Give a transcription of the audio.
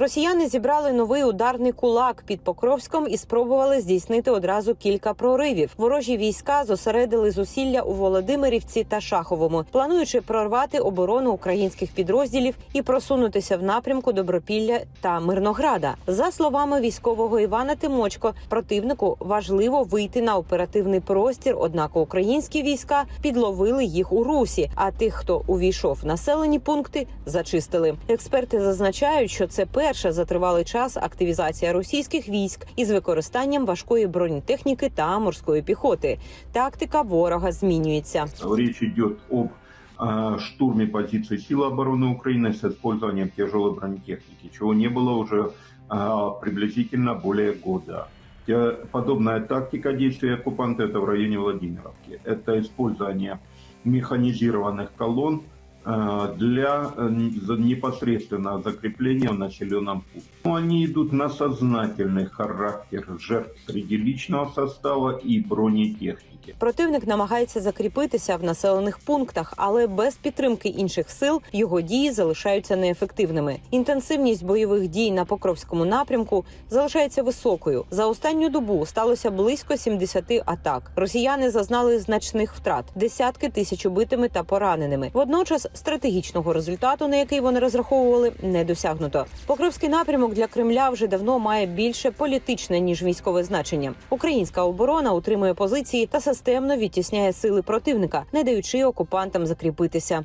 Росіяни зібрали новий ударний кулак під Покровськом і спробували здійснити одразу кілька проривів. Ворожі війська зосередили зусилля у Володимирівці та Шаховому, плануючи прорвати оборону українських підрозділів і просунутися в напрямку Добропілля та Мирнограда. За словами військового Івана Тимочко, противнику важливо вийти на оперативний простір. Однак українські війська підловили їх у русі. А тих, хто увійшов в населені пункти, зачистили. Експерти зазначають, що це перша за тривалий час активізація російських військ із використанням важкої бронетехніки та морської піхоти. Тактика ворога змінюється. Речь идет об э, штурме позиций сил обороны Украины с использованием тяжелой бронетехники, чего не было уже э, приблизительно более года. Те- Подобная тактика действия оккупанта это в районе Владимировки. Это использование механизированных колонн э, для э, н- за- непосредственного закрепления в населенном пункте. Но Они идут на сознательный характер жертв среди личного состава и бронетехники. Противник намагається закріпитися в населених пунктах, але без підтримки інших сил його дії залишаються неефективними. Інтенсивність бойових дій на Покровському напрямку залишається високою. За останню добу сталося близько 70 атак. Росіяни зазнали значних втрат, десятки тисяч убитими та пораненими. Водночас стратегічного результату, на який вони розраховували, не досягнуто. Покровський напрямок для Кремля вже давно має більше політичне ніж військове значення. Українська оборона утримує позиції та системно відтісняє сили противника, не даючи окупантам закріпитися.